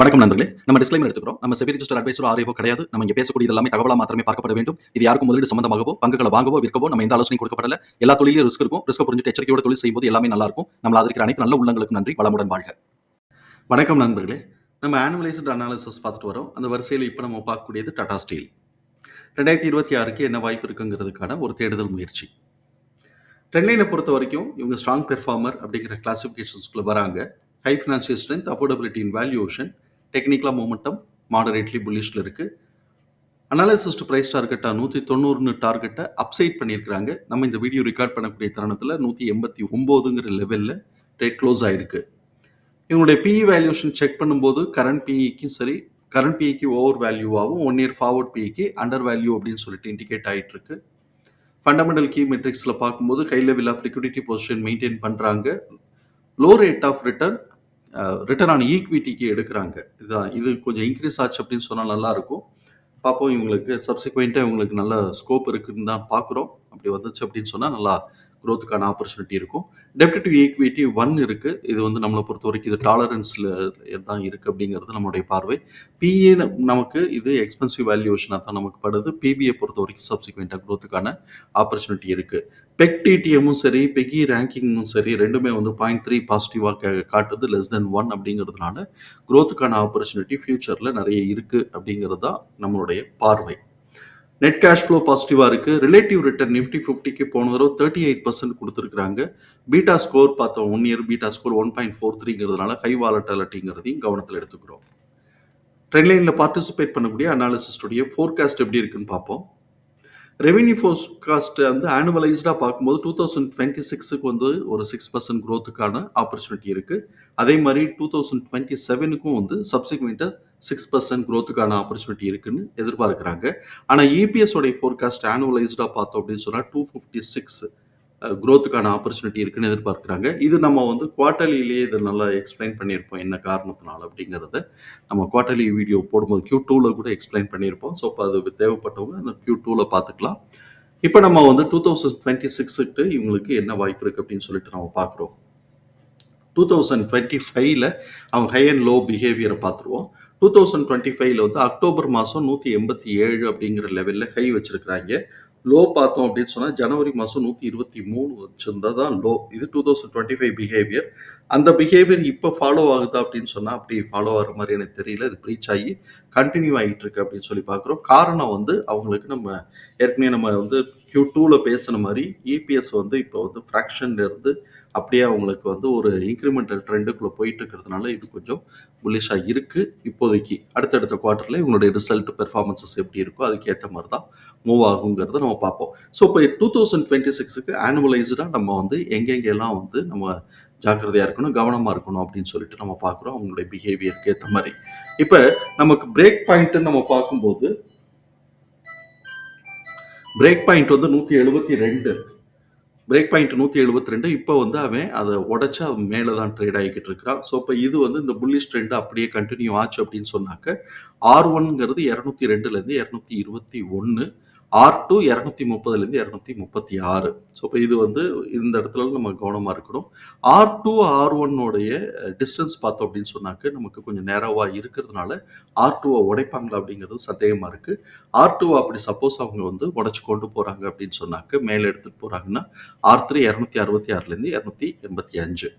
வணக்கம் நண்பர்களே. நம்ம டிஸ்க்ளைமர் எடுத்துக்கிறோம். நம்ம செபி ரிஜிஸ்டர் அட்வைசர் ஆரியோ கிடையாது. நம்ம இங்கே பேசக்கூடிய எல்லாமே தகவலாக மாத்திரமே பார்க்கப்பட வேண்டும். இது யாருக்கும் முதலீடு சம்பந்தமாகவோ பங்குகளை வாங்கவோ விற்கவோ நம்ம எந்த ஆலோசனை கொடுக்கப்படல. எல்லா தொழிலும் ரிஸ்க் இருக்கும். ரிஸ்க் புரிஞ்சுட்டு எச்சரிக்கையோட தொழில் செய்யும்போது எல்லாமே நல்லா இருக்கும். நம்ம அதற்கு அனைத்து நல்ல உள்ளங்களுக்கு நன்றி. வளமுடன் வாழ்க. வணக்கம் நண்பர்களே. நம்ம ஆனுவலைஸ்டு அனாலிசிஸ் பார்த்துட்டு வரோம். அந்த வரிசையில் இப்போ நம்ம பார்க்கக்கூடியது டாடா ஸ்டீல் ரெண்டாயிரத்தி இருபத்தி ஆறுக்கு என்ன வாய்ப்பு இருக்குங்கிறதுக்கான ஒரு தேடுதல் முயற்சி. ட்ரெண்ட்லைனை பொறுத்த வரைக்கும் இவங்க ஸ்ட்ராங் பெர்ஃபார்மர் அப்படிங்கிற கிளாசிஃபிகேஷன்ஸ்குள்ளே வராங்க. High financial strength affordability in valuation டெக்னிக்கலாக மூமெண்டம் மாடரேட்லி புல்லிஷில் இருக்குது அனாலிசிஸ்ட் ப்ரைஸ் டார்கெட்டாக நூற்றி தொண்ணூறுன்னு டார்கெட்டை அப்சைட் பண்ணியிருக்கிறாங்க. நம்ம இந்த வீடியோ ரெக்கார்ட் பண்ணக்கூடிய தருணத்தில் நூற்றி எண்பத்தி ஒம்போதுங்கிற லெவலில் ரேட் க்ளோஸ் ஆகிருக்கு இவங்களுடைய பிஇ வேல்யூஷன் செக் பண்ணும்போது கரண்ட் பிஇக்கும் சரி கரண்ட் பிஇக்கு ஓவர் வேல்யூவாகவும் ஒன் இயர் ஃபார்வர்ட் பிஇக்கு அண்டர் வேல்யூ அப்படின்னு சொல்லிட்டு இண்டிகேட் ஆகிட்டு இருக்கு ஃபண்டமெண்டல் கீ மெட்ரிக்ஸில் பார்க்கும்போது high level of liquidity position maintain பண்ணுறாங்க low rate of return return on ஈக்விட்டிக்கு எடுக்கிறாங்க. இதுதான் இது கொஞ்சம் இன்க்ரீஸ் ஆச்சு அப்படின்னு சொன்னால் நல்லாயிருக்கும் பார்ப்போம் இவங்களுக்கு சப்சிக்வெண்ட்டாக இவங்களுக்கு நல்ல ஸ்கோப் இருக்குன்னு தான் பார்க்குறோம் அப்படி வந்துச்சு அப்படின்னு சொன்னால் நல்லா க்ரோத்துக்கான ஆப்பர்ச்சுனிட்டி இருக்கும். டெப்ட் டு ஈக்விட்டி ஒன் இருக்குது இது வந்து நம்மளை பொறுத்த வரைக்கும் இது டாலரன்ஸில் தான் இருக்குது அப்படிங்கிறது நம்மளுடைய பார்வை. பிஏ நமக்கு இது எக்ஸ்பென்சிவ் வேல்யூவேஷனாக தான் நமக்கு படுது. பிபியை பொறுத்த வரைக்கும் சப்சிக்வெண்ட்டாக க்ரோத்துக்கான ஆப்பர்ச்சுனிட்டி இருக்குது பெக் டிடிஎம்மும் சரி பெகி ரேங்கிங்கும் சரி ரெண்டுமே வந்து பாயிண்ட் த்ரீ பாசிட்டிவாக காட்டுது லெஸ் தென் ஒன் அப்படிங்கிறதுனால க்ரோத்துக்கான ஆப்பர்ச்சுனிட்டி ஃப்யூச்சரில் நிறைய இருக்குது அப்படிங்கிறது தான் நம்மளுடைய பார்வை. நெட் கேஷ் ஃப்ளோ பாசிட்டிவாக இருக்குது ரிலேட்டிவ் ரிட்டர்ன் நிஃப்டி ஃபிஃப்டிக்கு போன தடவை தேர்ட்டி எயிட் பர்சன்ட் கொடுத்துருக்குறாங்க. பீட்டா ஸ்கோர் பார்த்தோம் one year beta score one point four த்ரீங்கிறதுனால high வாலட்டாலிட்டிங்கிறதையும் கவனத்தில் எடுத்துக்கிறோம். ட்ரெண்ட்லைனில் பார்ட்டிசிபேட் பண்ணக்கூடிய அனாலிசிஸ்டுடைய ஃபோர்காஸ்ட் எப்படி இருக்குன்னு பார்ப்போம். ரெவென்யூ ஃபோர்காஸ்ட் வந்து ஆனுவலைஸ்டாக பார்க்கும்போது டூ தௌசண்ட் டுவெண்ட்டி சிக்ஸுக்கு வந்து ஒரு சிக்ஸ் பர்சன்ட் க்ரோத்துக்கான ஆப்பர்ச்சுனிட்டி இருக்குது அதே மாதிரி டூ தௌசண்ட் டுவெண்ட்டி செவனுக்கும் வந்து சப்சிக்வெண்ட்டாக சிக்ஸ் பர்சன்ட் க்ரோத்துக்கான ஆப்பர்ச்சுனிட்டி இருக்குன்னு எதிர்பார்க்குறாங்க. ஆனால் இபிஎஸ் உடைய ஃபோர்காஸ்ட் ஆனுவலைஸ்டாக பார்த்தோம் அப்படின்னு சொன்னால் டூ ஃபிஃப்டி சிக்ஸ் குரோத்துக்கான ஆப்பர்ச்சுனிட்டி இருக்குன்னு எதிர்பார்க்குறாங்க. இது நம்ம வந்து குவார்ட்டர்லியிலேயே இதை நல்லா எக்ஸ்பிளைன் பண்ணியிருப்போம் என்ன காரணத்தினால அப்படிங்கிறத. நம்ம குவார்ட்டர்லி வீடியோ போடும்போது கியூ டூவில் கூட எக்ஸ்பிளைன் பண்ணியிருப்போம். ஸோ இப்போ அது தேவைப்பட்டவங்க அந்த கியூ டூவில் பார்த்துக்கலாம். இப்போ நம்ம வந்து டூ தௌசண்ட் டுவெண்ட்டி சிக்ஸுக்கு இவங்களுக்கு என்ன வாய்ப்பு இருக்குது அப்படின்னு சொல்லிட்டு நம்ம பார்க்குறோம். டூ தௌசண்ட் டுவெண்ட்டி ஃபைவ்ல அவங்க ஹை அண்ட் லோ பிஹேவியரை பார்த்துருவோம். டூ தௌசண்ட் டுவெண்ட்டி ஃபைவ்ல வந்து அக்டோபர் மாதம் நூற்றி எண்பத்தி ஏழு அப்படிங்கிற லெவலில் ஹை வச்சிருக்கிறாங்க. லோ பார்த்தோம் அப்படின்னு சொன்னால் ஜனவரி மாதம் நூற்றி இருபத்தி மூணு வச்சுருந்தா தான் லோ. இது two thousand twenty five behaviour அந்த பிஹேவியர் இப்போ ஃபாலோ ஆகுதா அப்படின்னு சொன்னால் அப்படி ஃபாலோ ஆகிற மாதிரி எனக்கு தெரியல. இது ப்ரீச் ஆகி கண்டினியூ ஆகிட்டு இருக்கு அப்படின்னு சொல்லி பார்க்குறோம். காரணம் வந்து அவங்களுக்கு நம்ம ஏற்கனவே நம்ம வந்து கியூ டூவில் பேசின மாதிரி இபிஎஸ் வந்து இப்போ வந்து ஃப்ராக்ஷன்லேருந்து அப்படியே அவங்களுக்கு வந்து ஒரு இன்க்ரிமெண்டல் ட்ரெண்டுக்குள்ளே போயிட்டு இருக்கிறதுனால இது கொஞ்சம் புல்லிஷாக இருக்குது இப்போதைக்கு அடுத்தடுத்த குவார்ட்டரில் இவங்களுடைய ரிசல்ட் பெர்ஃபார்மன்சஸ் எப்படி இருக்கோ அதுக்கேற்ற மாதிரி தான் மூவ் ஆகுங்கிறத நம்ம பார்ப்போம். ஸோ இப்போ டூ தௌசண்ட் டுவெண்ட்டி சிக்ஸுக்கு ஆனுவலைஸ்டாக நம்ம வந்து எங்கெங்கெல்லாம் வந்து நம்ம ஜாக்கிரதையாக இருக்கணும் கவனமாக இருக்கணும் அப்படின்னு சொல்லிட்டு நம்ம பார்க்குறோம். அவங்களுடைய பிஹேவியருக்கு ஏற்ற மாதிரி. இப்போ நமக்கு பிரேக் பாயிண்ட்டுன்னு நம்ம பார்க்கும்போது பிரேக் பாயிண்ட் வந்து நூற்றி எழுபத்தி ரெண்டு. பிரேக் பாயிண்ட் நூற்றி எழுபத்தி ரெண்டு இப்போ வந்து அவன் அதை உடச்சி அவன் மேலே தான் ட்ரேட் ஆகிக்கிட்டு இருக்கிறான். ஸோ இப்போ இது வந்து இந்த புல்லிஷ் ட்ரெண்ட் அப்படியே கண்டினியூ ஆச்சு அப்படின்னு சொன்னாக்க ஆர் ஒன்ங்கிறது இரநூத்தி ரெண்டுலேருந்து இரநூத்தி இருபத்தி ஒன்று ஆர் டூ இரநூத்தி முப்பதுலேருந்து இரநூத்தி முப்பத்தி ஆறு. ஸோ இப்போ இது வந்து இந்த இடத்துல நம்ம கவனமாக இருக்கணும். ஆர் டூ ஆர் ஒன்னோடைய டிஸ்டன்ஸ் பார்த்தோம் அப்படின்னு சொன்னாக்க நமக்கு கொஞ்சம் நேரவாக இருக்கிறதுனால ஆர் டூவை உடைப்பாங்களா அப்படிங்கிறது சந்தேகமாக இருக்குது ஆர் டூவை அப்படி சப்போஸ் அவங்க வந்து உடச்சி கொண்டு போகிறாங்க அப்படின்னு சொன்னாக்க மேலே எடுத்துகிட்டு போகிறாங்கன்னா ஆர் த்ரீ இரநூத்தி அறுபத்தி ஆறுலேருந்து இரநூத்தி எண்பத்தி அஞ்சு.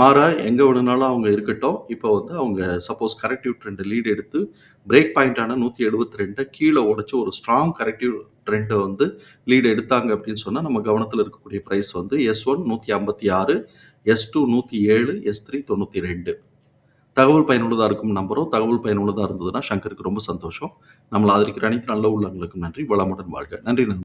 மாறா எங்கே வேணுனாலும் அவங்க இருக்கட்டும். இப்போ வந்து அவங்க சப்போஸ் கரெக்டிவ் ட்ரெண்டை லீடு எடுத்து பிரேக் பாயிண்டான நூற்றி எழுபத்தி ரெண்டை கீழே உடச்சி ஒரு ஸ்ட்ராங் கரெக்டிவ் ட்ரெண்டை வந்து லீடு எடுத்தாங்க அப்படின்னு சொன்னால் நம்ம கவனத்தில் இருக்கக்கூடிய ப்ரைஸ் வந்து எஸ் ஒன் நூற்றி ஐம்பத்தி ஆறு எஸ் டூ நூற்றி ஏழு எஸ் த்ரீ தொண்ணூற்றி ரெண்டு. தகவல் பயனுள்ளதாக இருக்கும் நம்பரும் தகவல் பயனுள்ளதாக இருந்ததுன்னா சங்கருக்கு ரொம்ப சந்தோஷம். நம்மளை ஆதரிக்கிற அனைத்து நல்ல உள்ளவங்களுக்கும் நன்றி. வளமுடன் வாழ்க. நன்றி நன்றி.